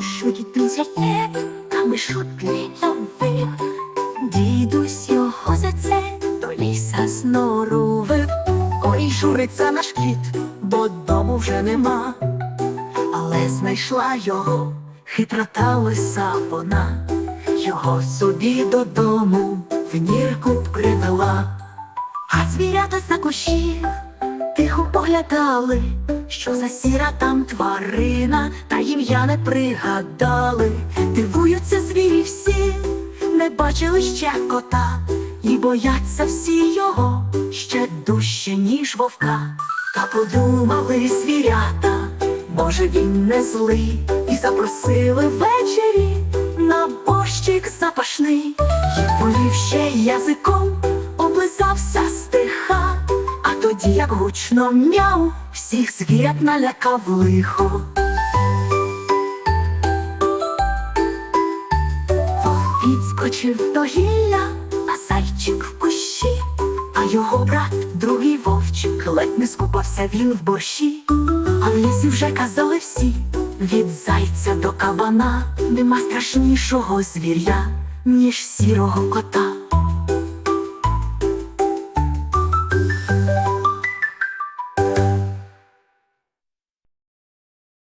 що дідусь є, та ми шутний новий. Дідусь його за це до ліса снорувив. Ой, журиться наш кіт, бо дому вже нема. Але знайшла його хитра та лиса вона, його собі додому в нірку привела, а звірята за кущі тихо поглядали, що за сіра там тварина, та ім'я не пригадали. Дивуються звірі всі, не бачили ще кота, і бояться всі його ще дужче, ніж вовка. Та подумали звірята, може він не злий, і запросили ввечері на борщик запашний, і повів ще язиком, облизався стиха, а як гучно мяв, всіх звірят налякав лихо. Вовк підскочив до гілля, а зайчик в кущі, а його брат, другий вовчик, ледь не скупався він в борщі. А в лісі вже казали всі, від зайця до кабана нема страшнішого звіря, ніж сірого кота.